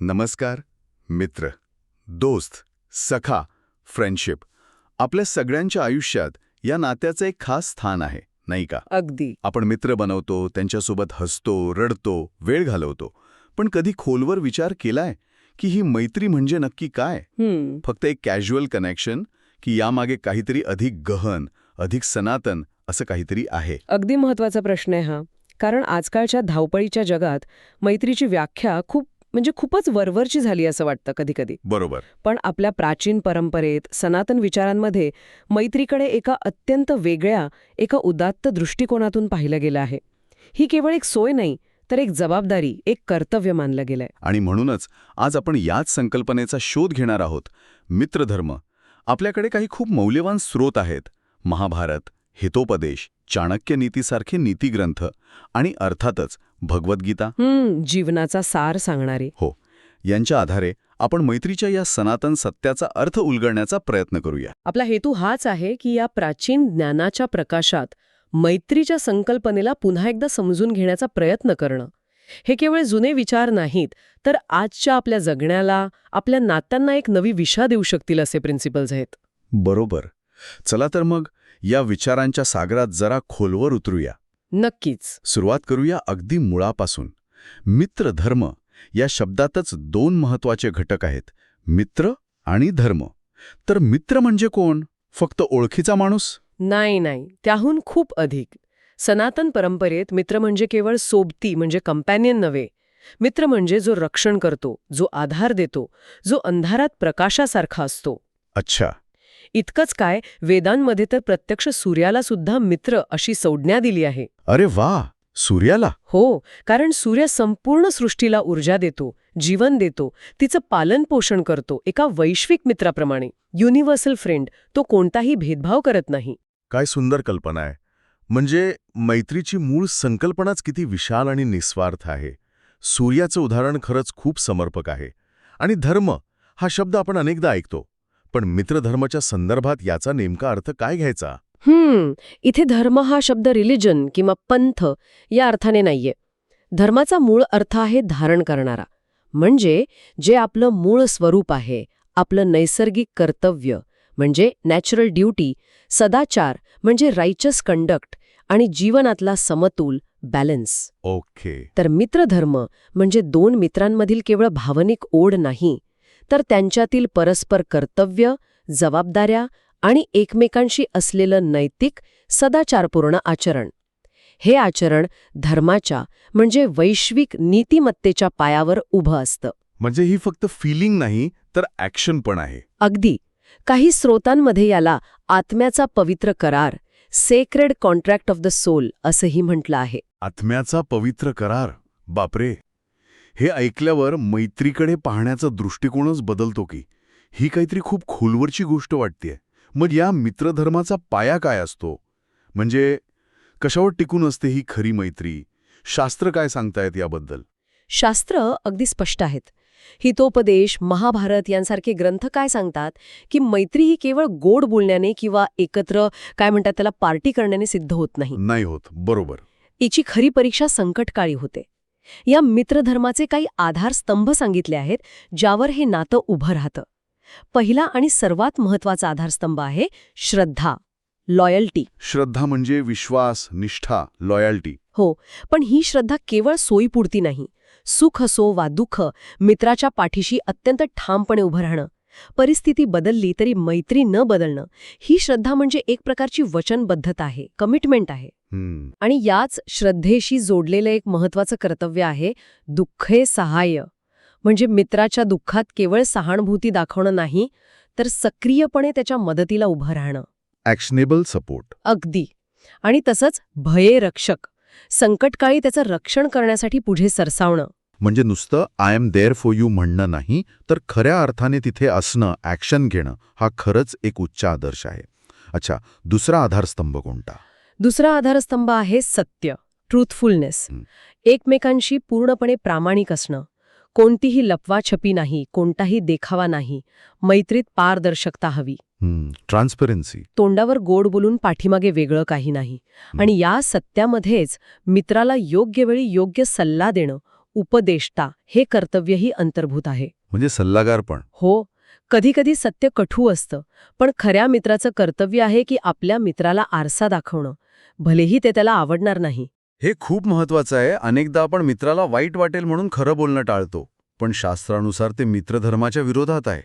नमस्कार मित्र दोस्त सखा फ्रेंडशिप. आपल्या सगळ्यांच्या आयुष्यात या नात्याचं एक खास स्थान आहे नाही का? अगदी. आपण मित्र बनवतो त्यांच्यासोबत हसतो रडतो वेळ घालवतो. पण कधी खोलवर विचार केलाय की ही मैत्री म्हणजे नक्की काय? फक्त एक कॅज्युअल कनेक्शन की यामागे काहीतरी अधिक गहन अधिक सनातन असं काहीतरी आहे? अगदी महत्त्वाचा प्रश्न आहे हा. कारण आजकालच्या धावपळीच्या जगात मैत्रीची व्याख्या खूप म्हणजे खूपच वरवरची झाली असं वाटतं कधीकधी. बरोबर. पण आपल्या प्राचीन परंपरेत सनातन विचारांमध्ये मैत्रीकडे एका अत्यंत वेगळ्या एका उदात्त दृष्टिकोनातून पाहिलं गेलं आहे. ही केवळ एक सोय नाही तर एक जबाबदारी एक कर्तव्य मानलं गेलंय. आणि म्हणूनच आज आपण याच संकल्पनेचा शोध घेणार आहोत मित्रधर्म. आपल्याकडे काही खूप मौल्यवान स्रोत आहेत महाभारत हितोपदेश चाणक्य नीतीसारखे नीतिग्रंथ आणि अर्थातच भगवद्गीता. हम्म जीवनाचा सार सांगणारे. हो यांच्या आधारे आपण मैत्रीच्या या सनातन सत्याचा अर्थ उलगडण्याचा प्रयत्न करूया. आपला हेतू हाच आहे की या प्राचीन ज्ञानाच्या प्रकाशात मैत्रीच्या संकल्पनेला पुन्हा एकदा समजून घेण्याचा प्रयत्न करणं. हे केवळ जुने विचार नाहीत तर आजच्या आपल्या जगण्याला आपल्या नात्यांना एक नवी विशा देऊ शकतील असे प्रिन्सिपल्स आहेत. बरोबर. चला तर मग या विचारांच्या सागरात जरा खोलवर उतरूया. नक्कीच. सुरुवात करूया अगदी मुळापासून. मित्रधर्म या शब्दातच दोन महत्त्वाचे घटक आहेत मित्र आणि धर्म. तर मित्र म्हणजे कोण? फक्त ओळखीचा माणूस? नाही नाही. त्याहून खूप अधिक. सनातन परंपरेत मित्र म्हणजे केवळ सोबती म्हणजे कंपॅनियन नव्हे. मित्र म्हणजे जो रक्षण करतो जो आधार देतो जो अंधारात प्रकाशासारखा असतो. अच्छा. इतकंच काय वेदांमध्ये तर प्रत्यक्ष सूर्याला सुद्धा मित्र अशी संज्ञा दिली आहे. अरे वा सूर्याला? हो कारण सूर्य संपूर्ण सृष्टीला ऊर्जा देतो जीवन देतो तिचं पालन पोषण करतो एका वैश्विक मित्राप्रमाणे. युनिव्हर्सल फ्रेंड तो कोणताही भेदभाव करत नाही. काय सुंदर कल्पना आहे. म्हणजे मैत्रीची मूळ संकल्पनाच किती विशाल आणि निस्वार्थ आहे. सूर्याचं उदाहरण खरंच खूप समर्पक आहे. आणि धर्म हा शब्द आपण अनेकदा ऐकतो. पण मित्रधर्माच्या संदर्भात याचा नेमका अर्थ काय घ्यायचा? हम्म इथे धर्म हा शब्द रिलिजन किंवा पंथ या अर्थाने नाहीये. धर्माचा मूळ अर्थ आहे धारण करणारा. म्हणजे जे आपलं मूळ स्वरूप आहे आपलं नैसर्गिक कर्तव्य म्हणजे नॅचरल ड्युटी सदाचार म्हणजे रायचस कंडक्ट आणि जीवनातला समतोल बॅलन्स ओके. तर मित्रधर्म म्हणजे दोन मित्रांमधील केवळ भावनिक ओढ नाही तर त्यांच्यातील परस्पर कर्तव्य जबाबदाऱ्या आणि एकमेकांशी असलेलं नैतिक सदाचारपूर्ण आचरण. हे आचरण धर्माच्या म्हणजे वैश्विक नीतिमत्तेच्या पायावर उभं असतं. म्हणजे ही फक्त फिलिंग नाही तर ॲक्शन पण आहे. अगदी. काही स्रोतांमध्ये याला आत्म्याचा पवित्र करार sacred contract of the soul असंही म्हटलं आहे. आत्म्याचा पवित्र करार? बापरे! हे ऐकल्यावर मैत्रीकडे पाहण्याचा दृष्टिकोनच बदलतो की ही काहीतरी खूप खोलवरची गोष्ट वाटतेय. मग या मित्रधर्माचा पाया काय असतो? म्हणजे कशावर टिकून असते ही खरी मैत्री? शास्त्र काय सांगतायत याबद्दल? शास्त्र अगदी स्पष्ट आहेत. हितोपदेश महाभारत यांसारखे ग्रंथ काय सांगतात की मैत्री ही केवळ गोड बोलण्याने किंवा एकत्र काय म्हणतात त्याला पार्टी करण्याने सिद्ध होत नाही. नाही होत. बरोबर. हिची खरी परीक्षा संकटकाळी होते. या मित्रधर्माचे काही आधारस्तंभ सांगितले आहेत ज्यावर हे नातं उभं राहतं. पहिला आणि सर्वात महत्त्वाचा आधारस्तंभ आहे श्रद्धा लॉयल्टी श्रद्धा म्हणजे विश्वास निष्ठा लॉयल्टी हो पण ही श्रद्धा केवळ सोयीपुरती नाही. सुख असो वा दुःख मित्राच्या पाठीशी अत्यंत ठामपणे उभं राहणं परिस्थिती बदलली तरी मैत्री न बदलणं ही श्रद्धा म्हणजे एक प्रकारची वचनबद्धता आहे कमिटमेंट आहे. आणि याच श्रद्धेशी जोडलेलं एक महत्वाचं कर्तव्य आहे दुःखे सहाय्य. म्हणजे मित्राच्या दुःखात केवळ सहानुभूती दाखवणं नाही तर सक्रियपणे त्याच्या मदतीला उभं राहणं. ॲक्शनेबल सपोर्ट अगदी. आणि तसंच भये रक्षक संकटकाळी त्याचं रक्षण करण्यासाठी पुढे सरसावणं. म्हणजे नुसतं I am there for you म्हणणं नाही तर खऱ्या अर्थाने तिथे असणं ॲक्शन घेणं हा खरंच एक उच्च आदर्श आहे. अच्छा दुसरा आधारस्तंभ कोणता? दुसरा आधारस्तंभ आहे सत्य ट्रूथफुलनेस. एकमेकांशी पूर्णपणे प्रामाणिक असणं. कोणतीही लपवाछपी नाही कोणताही देखावा नाही. मैत्रीत पारदर्शकता हवी. ट्रान्सपरन्सी तोंडावर गोड बोलून पाठीमागे वेगळं काही नाही. आणि या सत्यामध्येच मित्राला योग्य वेळी योग्य सल्ला देणं उपदेष्टा हे कर्तव्यही अंतर्भूत आहे. म्हणजे सल्लागार पण. हो कधीकधी सत्य कठू असतं पण खऱ्या मित्राचं कर्तव्य आहे की आपल्या मित्राला आरसा दाखवणं भलेही ते त्याला आवडणार नाही. हे खूप महत्वाचं आहे अनेकदा आपण मित्राला वाईट वाटेल म्हणून खरं बोलणं टाळतो पण शास्त्रानुसार ते मित्रधर्माच्या विरोधात आहे.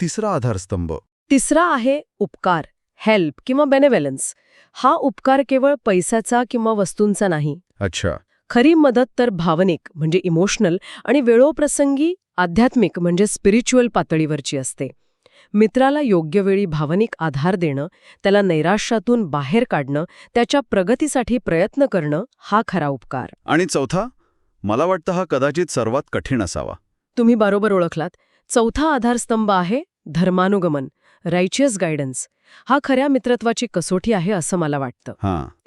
तिसरा आधारस्तंभ. तिसरा आहे उपकार हेल्प किंवा बेनेव्हलन्स हा उपकार केवळ पैशाचा किंवा वस्तूंचा नाही. अच्छा. खरी मदत तर भावनिक म्हणजे इमोशनल आणि वेळोप्रसंगी आध्यात्मिक म्हणजे स्पिरिच्युअल पातळीवरची असते. मित्राला योग्य वेळी भावनिक आधार देणं त्याला नैराश्यातून बाहेर काढणं त्याच्या प्रगतीसाठी प्रयत्न करणं हा खरा उपकार. आणि चौथा मला वाटतं हा कदाचित सर्वात कठीण असावा. तुम्ही बरोबर ओळखलात. चौथा आधारस्तंभ आहे धर्मानुगमन रायचियस गायडन्स हा खऱ्या मित्रत्वाची कसोटी आहे असं मला वाटतं.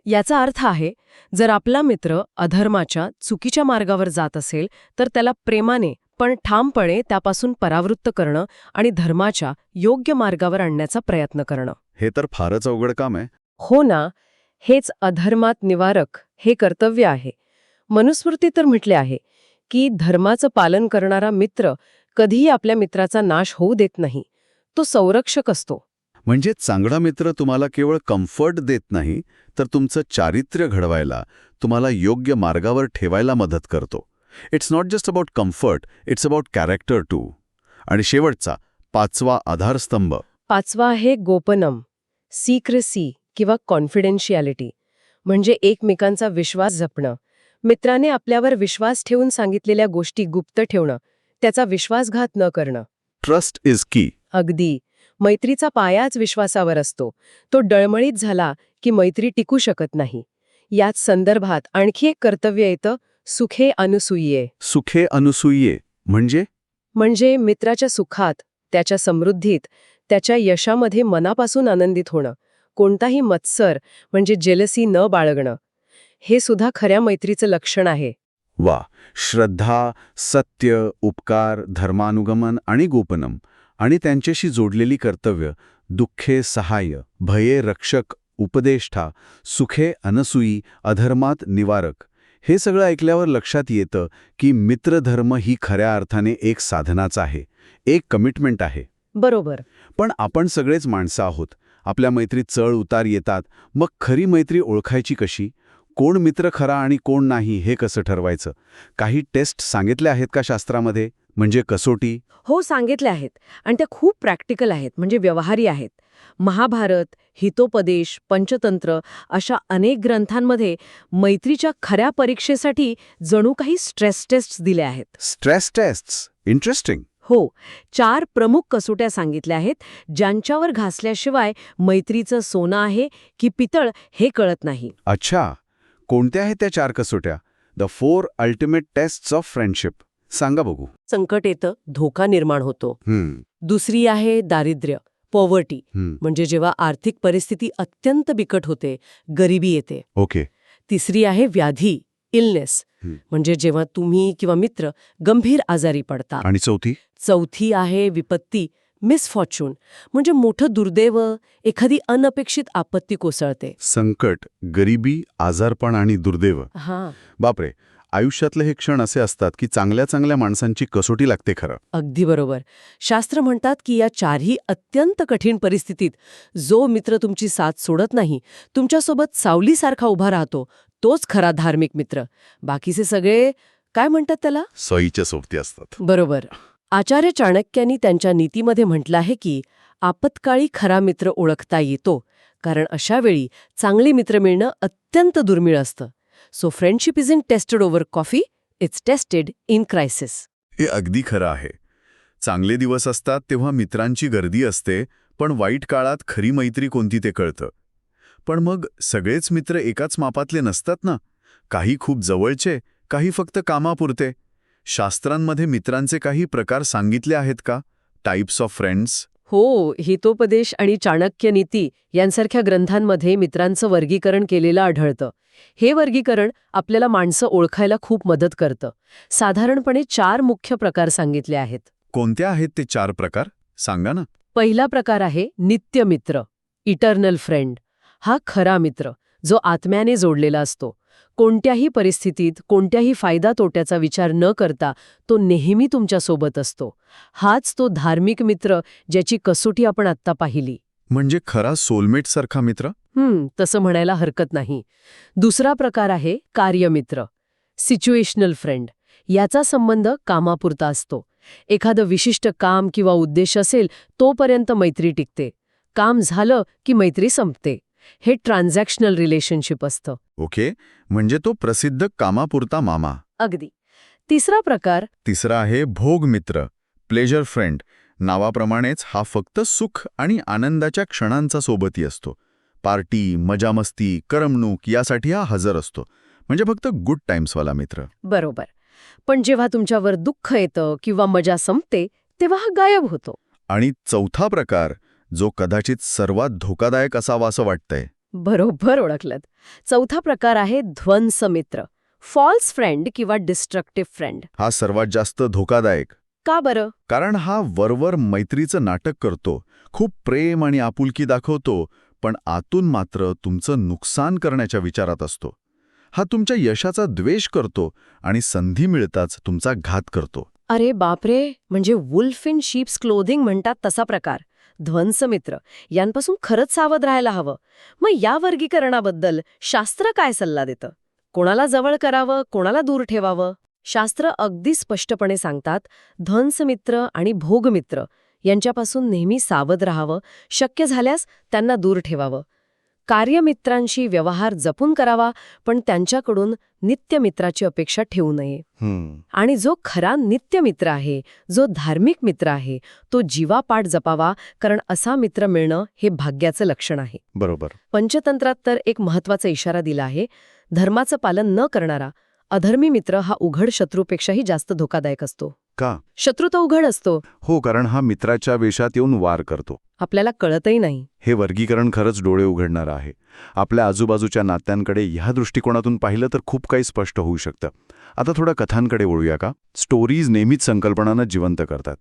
याचा अर्थ आहे जर आपला मित्र अधर्माच्या चुकीच्या मार्गावर जात असेल तर त्याला प्रेमाने पण ठामपणे त्यापासून परावृत्त करणं आणि धर्माच्या योग्य मार्गावर आणण्याचा प्रयत्न करणं. हे तर फारच अवघड काम आहे. हो ना हेच अधर्मात निवारक हे कर्तव्य आहे. मनुस्मृती तर म्हटले आहे की धर्माचं पालन करणारा मित्र कधीही आपल्या मित्राचा नाश होऊ देत नाही. तो संरक्षक असतो. म्हणजे चांगला मित्र तुम्हाला केवळ कम्फर्ट देत नाही तर तुमचं चारित्र्य घडवायला तुम्हाला योग्य मार्गावर ठेवायला मदत करतो. It's not just about comfort it's about character too आणि शेवटचा पाचवा आधारस्तंभ. पाचवा आहे गोपनम सिक्रेसी किंवा कॉन्फिडेन्शियालिटी म्हणजे एकमेकांचा विश्वास जपणं. मित्राने आपल्यावर विश्वास ठेवून सांगितलेल्या गोष्टी गुप्त ठेवणं त्याचा विश्वासघात न करणं. ट्रस्ट इज की अगदी. मैत्रीचा पायाच विश्वासावर असतो. तो डळमळीत झाला की मैत्री टिकू शकत नाही. याच संदर्भात आणखी एक कर्तव्य येतं सुखे अनुसूये सुखे अनुसूये म्हणजे? म्हणजे मित्राच्या सुखात त्याच्या समृद्धीत त्याच्या यशामध्ये मनापासून आनंदित होणं. कोणताही मत्सर म्हणजे जेलसी न बाळगणं. हे सुद्धा खऱ्या मैत्रीचं लक्षण आहे. वा! श्रद्धा सत्य उपकार धर्मानुगमन आणि गोपनम. आणि त्यांच्याशी जोडलेली कर्तव्य दुःखे सहाय्य भये रक्षक उपदेष्टा सुखे अनसुई अधर्मात निवारक हे सगळं ऐकल्यावर लक्षात येतं की मित्रधर्म ही खऱ्या अर्थाने एक साधनाच आहे एक कमिटमेंट आहे. बरोबर. पण आपण सगळेच माणसं आहोत आपल्या मैत्रीत चढ उतार येतात मग खरी मैत्री ओळखायची कशी? कोण मित्र खरा आणि कोण नाही हे कसं ठरवायचं? काही टेस्ट सांगितले आहेत का शास्त्रामध्ये? म्हणजे कसोटी? हो सांगितले आहेत. आणि त्या खूप प्रॅक्टिकल आहेत म्हणजे व्यवहारी आहेत. महाभारत हितोपदेश पंचतंत्र अशा अनेक ग्रंथांमध्ये मैत्रीच्या खऱ्या परीक्षेसाठी जणू काही स्ट्रेस टेस्ट दिल्या आहेत. स्ट्रेस टेस्ट्स इंटरेस्टिंग हो चार प्रमुख कसोट्या सांगितल्या आहेत ज्यांच्यावर घासल्याशिवाय मैत्रीचं सोनं आहे की पितळ हे कळत नाही. अच्छा कोणत्या आहेत त्या चार कसोट्या? The four ultimate tests of friendship सांगा बघू. संकट येतं धोका निर्माण होतो. दुसरी आहे दारिद्र्य पॉवर्टी. म्हणजे जेव्हा आर्थिक परिस्थिती अत्यंत बिकट होते गरिबी येते. ओके. तिसरी आहे व्याधी इलनेस. म्हणजे जेव्हा तुम्ही किंवा मित्र गंभीर आजारी पडता. आणि चौथी? चौथी आहे विपत्ती मिसफॉर्च्यून म्हणजे मोठं दुर्दैव एखादी अनपेक्षित आपत्ती कोसळते. संकट गरिबी आजारपण आणि दुर्दैव. हा. बापरे. आयुष्यातले हे क्षण असे असतात की चांगल्या चांगल्या माणसांची कसोटी लागते खरं. अगदी बरोबर. शास्त्र म्हणतात की या चारही अत्यंत कठीण परिस्थितीत जो मित्र तुमची साथ सोडत नाही तुमच्यासोबत सावलीसारखा उभा राहतो तोच खरा धार्मिक मित्र. बाकीचे सगळे काय म्हणतात त्याला? सोयीच्या सोबती असतात. बरोबर. आचार्य चाणक्यांनी त्यांच्या नीतीमध्ये म्हटलं आहे की आपत्काळी खरा मित्र ओळखता येतो कारण अशा वेळी चांगले मित्र मिळणं अत्यंत दुर्मिळ असतं. So friendship is in tested over coffee it's tested in crisis हे अगदी खरं आहे. चांगले दिवस असतात तेव्हा मित्रांची गर्दी असते पण वाईट काळात खरी मैत्री कोणती ते कळतं. पण मग सगळेच मित्र एकाच मापातले नसतात ना? काही खूप जवळचे काही फक्त कामापुरते. शास्त्रांमध्ये मित्रांचे काही प्रकार सांगितले आहेत का? टाईप्स ऑफ फ्रेंड्स हो हितोपदेश आणि चाणक्य नीती यांसारख्या ग्रंथांमध्ये मित्रांचं वर्गीकरण केलेलं आढळतं. हे वर्गीकरण आपल्याला माणसं ओळखायला खूप मदत करतं. साधारणपणे चार मुख्य प्रकार सांगितले आहेत. कोणत्या आहेत ते चार प्रकार? सांगा ना. पहिला प्रकार आहे नित्य मित्र इटर्नल फ्रेंड हा खरा मित्र जो आत्म्याने जोडलेला असतो. कोणत्याही परिस्थितीत कोणत्याही फायदा तोट्याचा विचार न करता तो नेहमी तुमच्यासोबत असतो. हाच तो धार्मिक मित्र ज्याची कसोटी आपण आत्ता पाहिली. म्हणजे खरा सोलमेट सारखा मित्र? हं, तसं म्हणायला हरकत नाही. दुसरा प्रकार आहे कार्यमित्र सिच्युएशनल फ्रेंड याचा संबंध कामापुरता असतो. एखादं विशिष्ट काम किंवा उद्देश असेल तोपर्यंत मैत्री टिकते. काम झालं की मैत्री संपते. हे ट्रान्झॅक्शनल रिलेशनशिप असतं. ओके म्हणजे तो प्रसिद्ध कामापुरता मामा. अगदी. तिसरा प्रकार. तिसरा आहे भोग मित्र प्लेजर फ्रेंड नावाप्रमाणेच हा फक्त सुख आणि आनंदाच्या क्षणांचा सोबती असतो. पार्टी मजामस्ती करमणूक यासाठी हा हजर असतो. म्हणजे फक्त गुड टाइम्सवाला मित्र. बरोबर. पण जेव्हा तुमच्यावर दुःख येतं किंवा मजा संपते तेव्हा हा गायब होतो. आणि चौथा प्रकार जो कदाचित सर्वात धोकादायक असावा असं वाटतंय. बरोबर ओळखलत. चौथा प्रकार आहे ध्वंस मित्र फॉल्स फ्रेंड किंवा डिस्ट्रक्टिव्ह फ्रेंड हा सर्वात जास्त धोकादायक. का बरं? कारण हा वरवर मैत्रीचं नाटक करतो. खूप प्रेम आणि आपुलकी दाखवतो पण आतून मात्र तुमचं नुकसान करण्याच्या विचारात असतो. हा तुमच्या यशाचा द्वेष करतो आणि संधी मिळताच तुमचा घात करतो. अरे बापरे! म्हणजे वुल्फ इन शीप्स क्लोथिंग म्हणतात तसा प्रकार. ध्वंस मित्र यांपासून खरंच सावध राहायला हवं. मग या वर्गीकरणाबद्दल शास्त्र काय सल्ला देतं? कोणाला जवळ करावं? कोणाला दूर ठेवावं? शास्त्र अगदी स्पष्टपणे सांगतात ध्वंसमित्र आणि भोगमित्र यांच्यापासून नेहमी सावध राहावं. शक्य झाल्यास त्यांना दूर ठेवावं. कार्यमित्रांशी व्यवहार जपून करावा पण त्यांच्याकडून नित्यमित्राची अपेक्षा ठेवू नये. आणि जो खरा नित्यमित्र आहे जो धार्मिक मित्र आहे तो जीवापाठ जपावा कारण असा मित्र मिळणं हे भाग्याचं लक्षण आहे. बरोबर. पंचतंत्रात तर एक महत्त्वाचा इशारा दिला आहे धर्माचं पालन न करणारा अधर्मी मित्र हा उघड शत्रूपेक्षाही जास्त धोकादायक असतो. का? शत्रू तर उघड असतो. हो कारण हा मित्राच्या वेशात येऊन वार करतो. आपल्याला कळतही नाही. हे वर्गीकरण खरंच डोळे उघडणारं आहे. आपल्या आजूबाजूच्या नात्यांकडे ह्या दृष्टिकोनातून पाहिलं तर खूप काही स्पष्ट होऊ शकतं. आता थोडा कथांकडे वळूया का? स्टोरीज नेहमीच संकल्पनांना जिवंत करतात.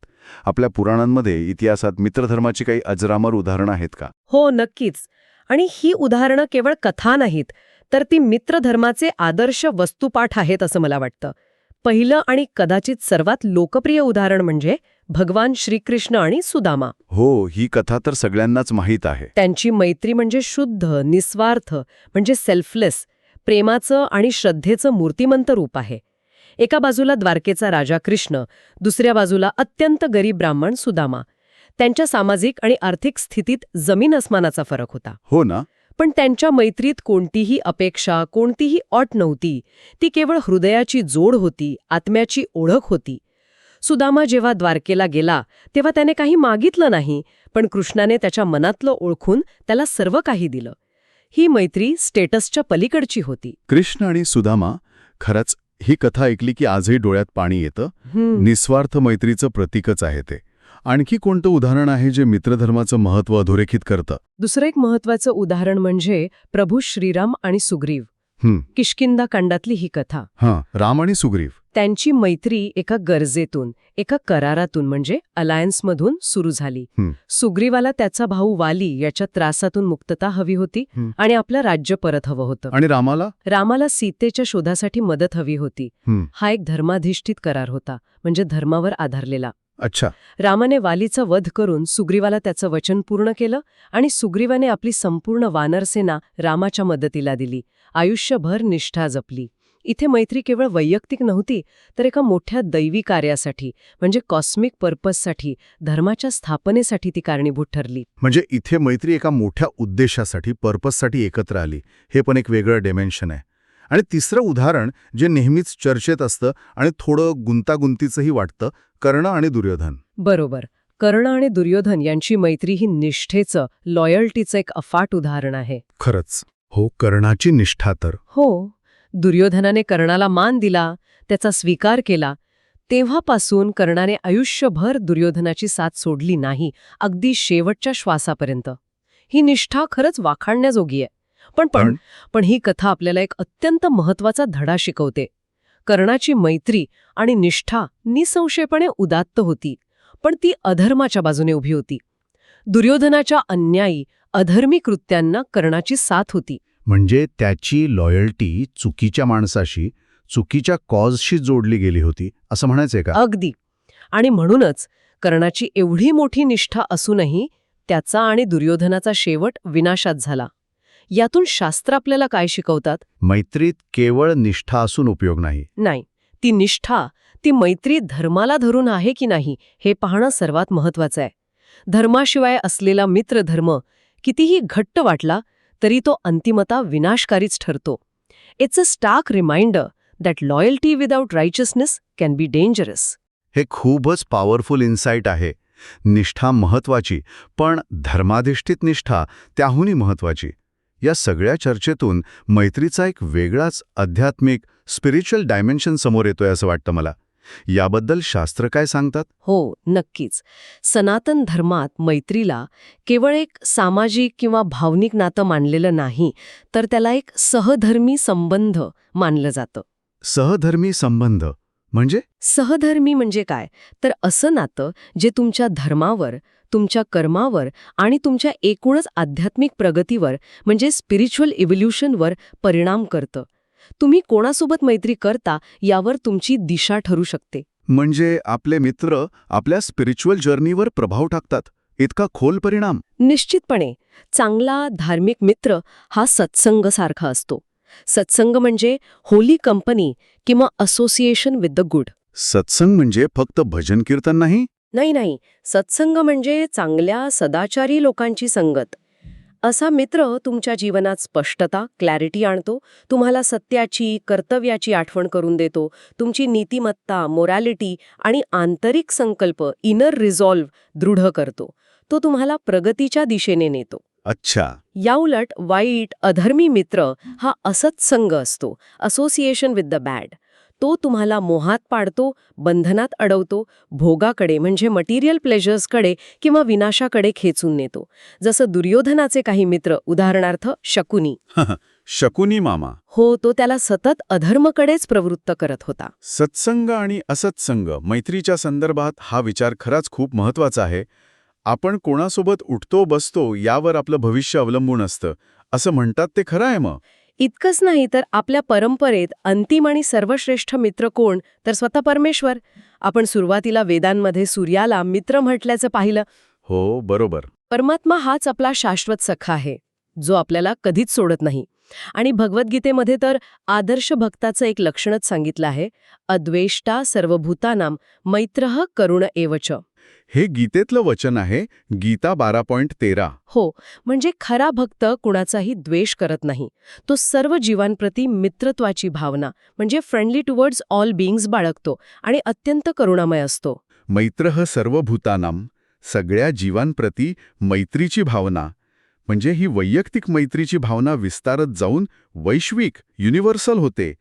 आपल्या पुराणांमध्ये इतिहासात मित्रधर्माची काही अजरामर उदाहरणं आहेत का? हो नक्कीच. आणि ही उदाहरणं केवळ कथा नाहीत तर ती मित्रधर्माचे आदर्श वस्तुपाठ आहेत असं मला वाटतं. पहिलं आणि कदाचित सर्वात लोकप्रिय उदाहरण म्हणजे भगवान श्रीकृष्ण आणि सुदामा. हो ही कथा तर सगळ्यांनाच माहीत आहे. त्यांची मैत्री म्हणजे शुद्ध निस्वार्थ म्हणजे सेल्फलेस प्रेमाचं आणि श्रद्धेचं मूर्तिमंत रूप आहे. एका बाजूला द्वारकेचा राजा कृष्ण दुसऱ्या बाजूला अत्यंत गरीब ब्राह्मण सुदामा. त्यांच्या सामाजिक आणि आर्थिक स्थितीत जमीन अस्मानाचा फरक होता. हो ना? पण त्यांच्या मैत्रीत कोणतीही अपेक्षा कोणतीही अट नव्हती. ती केवळ हृदयाची जोड होती आत्म्याची ओळख होती. सुदामा जेव्हा द्वारकेला गेला तेव्हा त्याने काही मागितलं नाही पण कृष्णाने त्याच्या मनातलं ओळखून त्याला सर्व काही दिलं. ही मैत्री स्टेटसच्या पलीकडची होती. कृष्ण आणि सुदामा खरंच ही कथा ऐकली की आजही डोळ्यात पाणी येतं. निस्वार्थ मैत्रीचं प्रतीकच आहे ते. आणखी कोणतं उदाहरण आहे जे मित्रधर्माचं महत्त्व अधोरेखित करतं? दुसरं एक महत्वाचं उदाहरण म्हणजे प्रभू श्रीराम आणि सुग्रीव. हं, किष्किंदा कांडातली ही कथा. हां राम आणि सुग्रीव. त्यांची मैत्री एका गरजेतून एका करारातून म्हणजे अलायन्समधून सुरू झाली. हं. सुग्रीवाला त्याचा भाऊ वाली याच्या त्रासातून मुक्तता हवी होती हं. आणि आपलं राज्य परत हवं होतं. आणि रामाला? रामाला सीतेच्या शोधासाठी मदत हवी होती. हं, हा एक धर्माधिष्ठित करार होता म्हणजे धर्मावर आधारलेला. अच्छा. रामाने वालीचा वध करून सुग्रीवाला त्याचं वचन पूर्ण केलं आणि सुग्रीवाने आपली संपूर्ण वानरसेना रामाच्या मदतीला दिली. आयुष्यभर निष्ठा जपली. इथे मैत्री केवळ वैयक्तिक नव्हती तर एका मोठ्या दैवी कार्यासाठी म्हणजे कॉस्मिक पर्पजसाठी धर्माच्या स्थापनेसाठी ती कारणीभूत ठरली. म्हणजे इथे मैत्री एका मोठ्या उद्देशासाठी पर्पजसाठी एकत्र आली. हे पण एक वेगळं डिमेन्शन आहे. आणि तिसरं उदाहरण जे नेहमीच चर्चेत असतं आणि थोडं गुंतागुंतीचंही वाटतं कर्ण आणि दुर्योधन. बरोबर. कर्ण आणि दुर्योधन यांची मैत्री ही निष्ठेचं लॉयल्टीचं एक अफाट उदाहरण आहे. खरंच. हो कर्णाची निष्ठा तर. हो. दुर्योधनाने कर्णाला मान दिला त्याचा स्वीकार केला. तेव्हापासून कर्णाने आयुष्यभर दुर्योधनाची साथ सोडली नाही अगदी शेवटच्या श्वासापर्यंत. ही निष्ठा खरंच वाखाणण्याजोगी आहे. पण पण. पण? ही कथा आपल्याला एक अत्यंत महत्त्वाचा धडा शिकवते. कर्णाची मैत्री आणि निष्ठा निसंशयपणे उदात्त होती पण ती अधर्माच्या बाजूने उभी होती. दुर्योधनाच्या अन्यायी अधर्मी कृत्यांना कर्णाची साथ होती. म्हणजे त्याची लॉयल्टी चुकीच्या माणसाशी चुकीच्या कॉजशी जोडली गेली होती असं म्हणायचंय का? अगदी. आणि म्हणूनच कर्णाची एवढी मोठी निष्ठा असूनही त्याचा आणि दुर्योधनाचा शेवट विनाशात झाला. यातून शास्त्र आपल्याला काय शिकवतात? मैत्रीत केवळ निष्ठा असून उपयोग नाही. नाही. ती निष्ठा ती मैत्री धर्माला धरून आहे की नाही हे पाहणं सर्वात महत्वाचं आहे. धर्माशिवाय असलेला मित्रधर्म कितीही घट्ट वाटला तरी तो अंतिमता विनाशकारीच ठरतो. It's a stark reminder that loyalty without righteousness can be dangerous हे खूपच पॉवरफुल इन्साईट आहे. निष्ठा महत्वाची पण धर्माधिष्ठित निष्ठा त्याहूनही महत्वाची या सगळ्या चर्चेतून मैत्रीचा एक वेगळाच आध्यात्मिक स्पिरिच्युअल डायमेन्शन समोर येतोय असं वाटतं मला. याबद्दल शास्त्र काय सांगतात? हो नक्कीच. सनातन धर्मात मैत्रीला केवळ एक सामाजिक किंवा भावनिक नातं मानलेलं नाही तर त्याला एक सहधर्मी संबंध मानलं जातं. सहधर्मी संबंध म्हणजे? सहधर्मी म्हणजे काय? तर असं नातं जे तुमच्या धर्मावर तुमच्या कर्मावर आणि तुमच्या एकूणच आध्यात्मिक प्रगतीवर म्हणजे स्पिरिच्युअल इव्होल्युशनवर परिणाम करतं. तुम्ही कोणासोबत मैत्री करता यावर तुमची दिशा ठरू शकते. म्हणजे आपले मित्र आपल्या स्पिरिच्युअल जर्नीवर प्रभाव टाकतात. इतका खोल परिणाम. निश्चितपणे चांगला धार्मिक मित्र हा सत्संग सारखा असतो. सत्संग म्हणजे होली कंपनी किंवा असोसिएशन विथ द गुड सत्संग म्हणजे फक्त भजन कीर्तन नाही नाही नाही. सत्संग म्हणजे चांगल्या सदाचारी लोकांची संगत. असा मित्र तुमच्या जीवनात स्पष्टता क्लॅरिटी आणतो तुम्हाला सत्याची कर्तव्याची आठवण करून देतो तुमची नीतिमत्ता मोरॅलिटी आणि आंतरिक संकल्प इनर रिझॉल्व्ह दृढ करतो. तो तुम्हाला प्रगतीच्या दिशेने नेतो. अच्छा. याउलट वाईट अधर्मी मित्र हा असत्संग असतो. Association with the bad. तो तुम्हाला मोहात पाडतो बंधनात अडवतो भोगाकडे म्हणजे मटेरियल प्लेजर्सकडे किंवा विनाशाकडे खेचून नेतो. जसं दुर्योधनाचे काही मित्र उदाहरणार्थ शकुनी. शकुनी मामा. हो तो त्याला सतत अधर्मकडेच प्रवृत्त करत होता. सत्संग आणि असत्संग मैत्रीच्या संदर्भात हा विचार खराच खूप महत्त्वाचा आहे. आपण कोणासोबत उठतो बसतो यावर आपलं भविष्य अवलंबून असतं. असं म्हणतात ते खरं आहे मग? इतकंच नाही तर आपल्या परंपरेत अंतिम आणि सर्वश्रेष्ठ मित्र कोण? तर स्वतः परमेश्वर. आपण सुरुवातीला वेदांमध्ये सूर्याला मित्र म्हटल्याचं पाहिलं. हो बरोबर. परमात्मा हाच आपला शाश्वत सखा आहे जो आपल्याला कधीच सोडत नाही. आणि भगवद्गीतेमध्ये तर आदर्श भक्ताचं एक लक्षणच सांगितलं आहे अद्वेष्टा सर्वभूतानाम मैत्रः करुण एवच. हे गीतेतलं वचन आहे गीता बारा पॉइंट तेरा. हो म्हणजे खरा भक्त कुणाचाही द्वेष करत नाही. तो सर्व जीवांप्रती मित्रत्वाची भावना म्हणजे फ्रेंडली टुवर्ड्स ऑल बीइंग्स बाळगतो आणि अत्यंत करुणामय असतो. मैत्र सर्व भूतानाम सगळ्या जीवांप्रती मैत्रीची भावना म्हणजे ही वैयक्तिक मैत्रीची भावना विस्तारत जाऊन वैश्विक युनिव्हर्सल होते.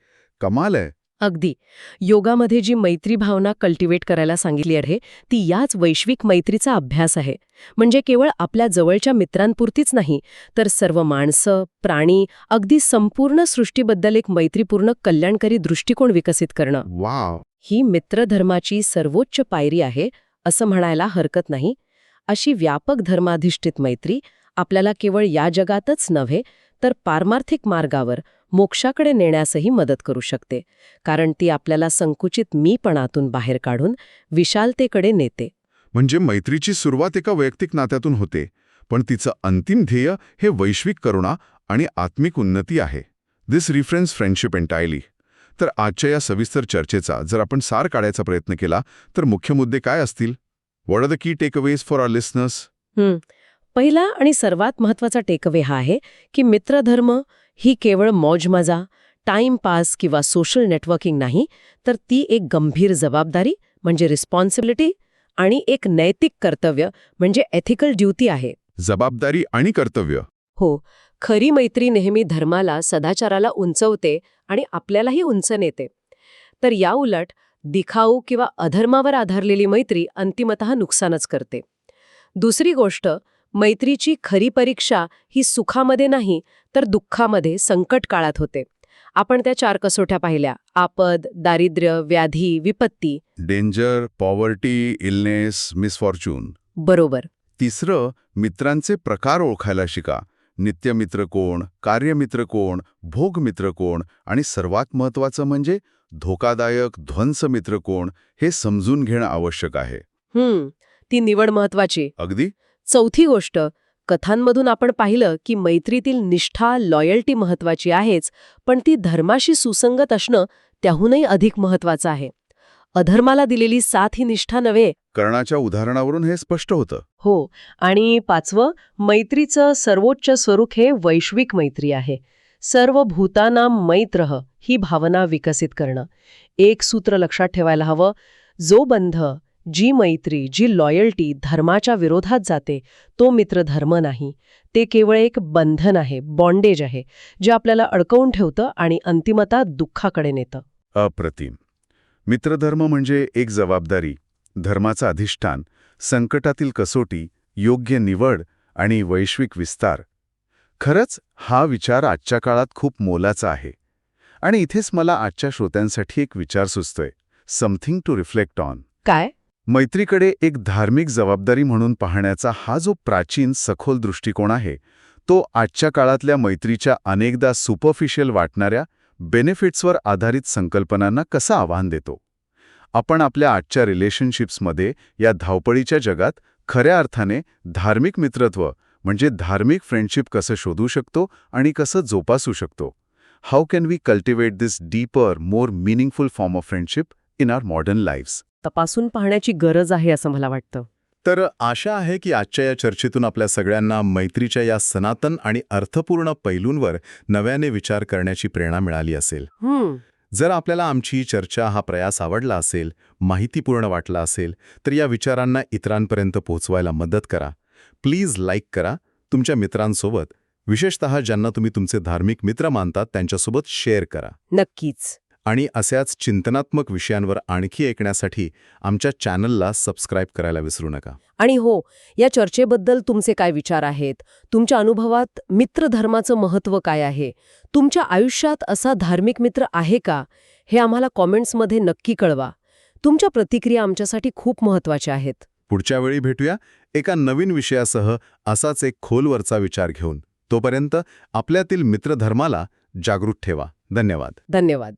कमाल आहे अगदी. योगामध्ये जी मैत्री भावना कल्टिवेट करायला सांगितली आहे ती याच वैश्विक मैत्रीचा अभ्यास आहे. म्हणजे केवळ आपल्या जवळच्या मित्रांपुरतीच नाही तर सर्व माणसं प्राणी अगदी संपूर्ण सृष्टीबद्दल एक मैत्रीपूर्ण कल्याणकारी दृष्टिकोन विकसित करणं. वाव! ही मित्रधर्माची सर्वोच्च पायरी आहे असं म्हणायला हरकत नाही. अशी व्यापक धर्माधिष्ठित मैत्री आपल्याला केवळ या जगातच नव्हे तर पारमार्थिक मार्गावर मोक्षाकडे नेण्यासही मदत करू शकते कारण ती आपल्याला संकुचित मीपणातून बाहेर काढून विशालतेकडे नेते. म्हणजे मैत्रीची सुरुवात एका वैयक्तिक नात्यातून होते पण तिचं अंतिम ध्येय हे वैश्विक करुणा आणि आत्मिक उन्नती आहे. दिस रिफरन्स फ्रेंडशिप एंटायली तर आजच्या या सविस्तर चर्चेचा जर आपण सार काढायचा प्रयत्न केला तर मुख्य मुद्दे काय असतील? What are the key takeaways for our listeners. पहिला आणि सर्वात महत्त्वाचा टेकअवे हा आहे की मित्रधर्म ही केवळ मौजमजा टाइमपास किंवा सोशल नेटवर्किंग नाही तर ती एक गंभीर जबाबदारी म्हणजे रिस्पॉन्सिबिलिटी आणि एक नैतिक कर्तव्य म्हणजे एथिकल ड्युटी आहे. जबाबदारी आणि कर्तव्य. हो खरी मैत्री नेहमी धर्माला सदाचाराला उंचवते आणि आपल्यालाही उंच नेते. तर याउलट दिखाऊ किंवा अधर्मावर आधारलेली मैत्री अंतिमतः नुकसानच करते. दुसरी गोष्ट मैत्रीची खरी परीक्षा ही सुखामध्ये नाही तर दुःखामध्ये संकट काळात होते. आपण त्या चार कसोट्या पाहिल्या. आपद दारिद्र्य व्याधी विपत्ती. Danger poverty illness misfortune. बरोबर. तिसरं मित्रांचे प्रकार ओळखायला शिका. नित्यमित्र कोण कार्यमित्र कोण भोगमित्र कोण आणि सर्वात महत्वाचं म्हणजे धोकादायक ध्वंसमित्र कोण हे समजून घेणं आवश्यक आहे. हम्म ती निवड महत्वाची अगदी? चौथी गोष्ट कथांमधून आपण पाहिलं की मैत्रीतील निष्ठा लॉयल्टी महत्वाची आहेच पण ती धर्माशी सुसंगत असणं त्याहूनही अधिक महत्वाचं आहे. अधर्माला दिलेली साथ ही निष्ठा नव्हे. कर्णाच्या उदाहरणावरून हे स्पष्ट होतं. हो आणि पाचवं मैत्रीचं सर्वोच्च स्वरूप हे वैश्विक मैत्री आहे. सर्व भूताना मैत्रह ही भावना विकसित करणं. एक सूत्र लक्षात ठेवायला हवं जो बंध जी मैत्री जी लॉयल्टी धर्माच्या विरोधात जाते तो मित्र धर्म नाही. ते केवळ एक बंधन आहे बॉन्डेज आहे जे आपल्याला अडकवून ठेवतं आणि अंतिमता दुःखाकडे नेतं. अप्रतिम. मित्रधर्म म्हणजे एक जबाबदारी धर्माचं अधिष्ठान संकटातील कसोटी योग्य निवड आणि वैश्विक विस्तार. खरंच हा विचार आजच्या काळात खूप मोलाचा आहे. आणि इथेच मला आजच्या श्रोत्यांसाठी एक विचार सुचतोय समथिंग टू रिफ्लेक्ट ऑन काय? मैत्रीकडे एक धार्मिक जबाबदारी म्हणून पाहण्याचा हा जो प्राचीन सखोल दृष्टिकोन आहे तो आजच्या काळातल्या मैत्रीच्या अनेकदा सुपरफिशियल वाटणाऱ्या बेनिफिट्सवर आधारित संकल्पनांना कसं आव्हान देतो? आपण आपल्या आजच्या रिलेशनशिप्समध्ये या धावपळीच्या जगात खऱ्या अर्थाने धार्मिक मित्रत्व म्हणजे धार्मिक फ्रेंडशिप कसं शोधू शकतो आणि कसं जोपासू शकतो? How can we cultivate this deeper more meaningful form of friendship in our modern life's तपासून पाहण्याची गरज आहे असं मला वाटतं. तर आशा आहे की आजच्या या चर्चेतून आपल्या सगळ्यांना मैत्रीच्या या सनातन आणि अर्थपूर्ण पैलूंवर नव्याने विचार करण्याची प्रेरणा मिळाली असेल. जर आपल्याला आमची चर्चा हा प्रयास आवडला असेल माहितीपूर्ण वाटला असेल तर या विचारांना इतरांपर्यंत पोहोचवायला मदत करा. प्लीज लाईक करा. तुमच्या मित्रांसोबत विशेषतः ज्यांना तुम्ही तुमचे धार्मिक मित्र मानतात त्यांच्यासोबत शेअर करा. नक्कीच. आणि अशाच चिंतनात्मक विषयांवर आणखी ऐकण्यासाठी आमच्या चॅनलला सबस्क्राईब करायला विसरू नका. आणि हो या चर्चेबद्दल तुमचे काय विचार आहेत? तुमच्या अनुभवात मित्रधर्माचं महत्त्व काय आहे? तुमच्या आयुष्यात असा धार्मिक मित्र आहे का? हे आम्हाला कॉमेंट्समध्ये नक्की कळवा. तुमच्या प्रतिक्रिया आमच्यासाठी खूप महत्त्वाच्या आहेत. पुढच्या वेळी भेटूया एका नवीन विषयासह असाच एक खोलवरचा विचार घेऊन. तोपर्यंत आपल्यातील मित्रधर्माला जागृत ठेवा. धन्यवाद. धन्यवाद.